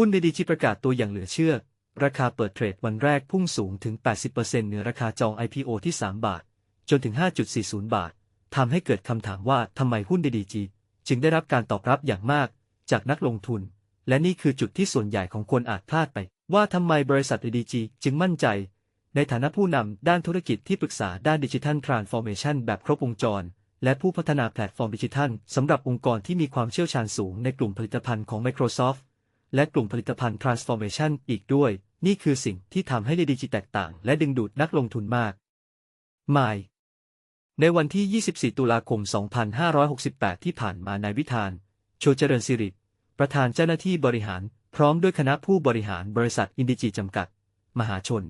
หุ้นในดีจีประกาศตัวอย่างเหลือเชื่อ ราคาเปิดเทรดวันแรกพุ่งสูงถึง 80%เหนือราคาจอง IPO ที่ 3 บาท จนถึง 5.40 บาท ทำให้เกิดคำถามว่าทำไมหุ้นดีจีจึงได้รับการตอบรับอย่างมากจากนักลงทุน และนี่คือจุดที่ส่วนใหญ่ของคนอาจพลาดไป ว่าทำไมบริษัทดีจีจึงมั่นใจ ในฐานะผู้นำด้านธุรกิจที่ปรึกษาด้านดิจิทัลทรานส์ฟอร์เมชันแบบครบวงจรและผู้พัฒนาแพลตฟอร์มดิจิทัลสำหรับองค์กรที่มีความเชี่ยวชาญสูงในกลุ่มผลิตภัณฑ์ของ Microsoft และกลุ่มผลิตภัณฑ์ Transformation อีกด้วย นี่คือสิ่งที่ทำให้ดีจีแตกต่าง และดึงดูดนักลงทุนมากมายในวันที่ 24 ตุลาคม 2568 ที่ผ่านมานายวิธาน โชเจริญสิริ ประธานเจ้าหน้าที่บริหาร พร้อมด้วยคณะผู้บริหารบริษัทอินดิจีจำกัด มหาชน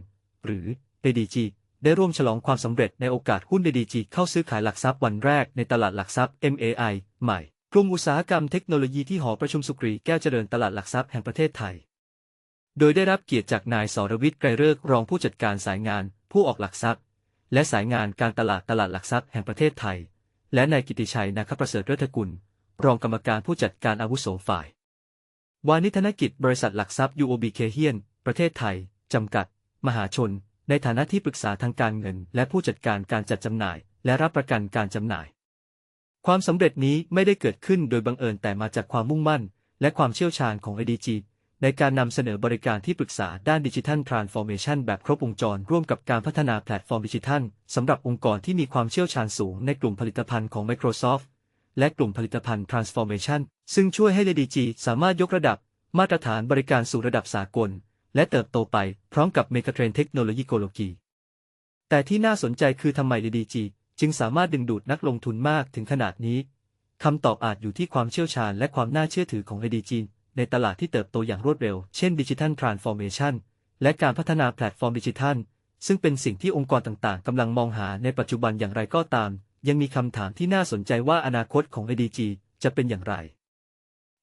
หรือ DDG ได้ร่วมฉลองความสำเร็จในโอกาสหุ้น DDG เข้าซื้อขายหลักทรัพย์วันแรกในตลาดหลักทรัพย์ MAI ใหม่ กลุ่มอุตสาหกรรมเทคโนโลยีที่หอประชุมสุกรีแก้วเจริญตลาดหลักทรัพย์แห่งประเทศไทย โดยได้รับเกียรติจากนายสรวิทย์ไกรเลิกรองผู้จัดการสายงาน ผู้ออกหลักทรัพย์ และสายงานการตลาดตลาดหลักทรัพย์แห่งประเทศไทย และนายกิติชัยนาคประเสริฐเลิศกุล รองกรรมการผู้จัดการอาวุโสฝ่าย วานิธนกิจบริษัทหลักทรัพย์ UOB เคเฮียน ประเทศไทย จำกัด มหาชน ในฐานะที่ปรึกษาทางการเงิน และผู้จัดการการจัดจำหน่าย และรับประกันการจำหน่าย ความสำเร็จนี้ไม่ได้เกิดขึ้นโดยบังเอิญแต่มาจากความมุ่งมั่น และความเชี่ยวชาญของ IDG ในการนำเสนอบริการที่ปรึกษาด้านดิจิทัลทรานส์ฟอร์เมชันแบบครบวงจร ร่วมกับการพัฒนาแพลตฟอร์มดิจิทัลสำหรับองค์กรที่มีความเชี่ยวชาญสูงในกลุ่มผลิตภัณฑ์ของ Microsoft และกลุ่มผลิตภัณฑ์ Transformation ซึ่งช่วยให้ DDG สามารถยกระดับ มาตรฐานบริการสู่ระดับสากล และเติบโตไปพร้อมกับเมกะเทรนเทคโนโลยีโกโลกีแต่ที่น่าสนใจคือทำไม DDG จึงสามารถดึงดูดนักลงทุนมากถึงขนาดนี้คำตอบอาจอยู่ที่ความเชี่ยวชาญและความน่าเชื่อถือของ DDG ในตลาดที่เติบโตอย่างรวดเร็ว เช่นดิจิทัลทรานส์ฟอร์เมชันและการพัฒนาแพลตฟอร์มดิจิทัล ซึ่งเป็นสิ่งที่องค์กรต่างๆ กำลังมองหาในปัจจุบันอย่างไรก็ตาม ยังมีคำถามที่น่าสนใจว่าอนาคตของ ADG จะเป็นอย่างไร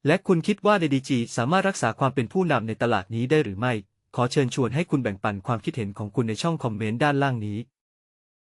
และคุณคิดว่า ADG สามารถรักษาความเป็นผู้นำในตลาดนี้ได้หรือไม่ ขอเชิญชวนให้คุณแบ่งปันความคิดเห็นของคุณในช่องคอมเมนต์ด้านล่างนี้